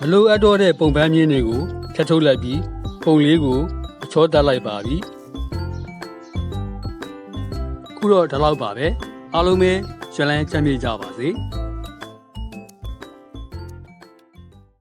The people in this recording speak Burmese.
မလိုအပ်တော့တဲ့ပုံပန်းမြင်းတွေကိုဖြတ်ထုတ်လိုက်ပြီးပုံလေးကိုအချောတက်လိုက်ပါပြီခုတော့ဒီလောက်ပါပဲအားလုံးပဲရှင်လန်းချမ်းမြေ့ကြပါစေ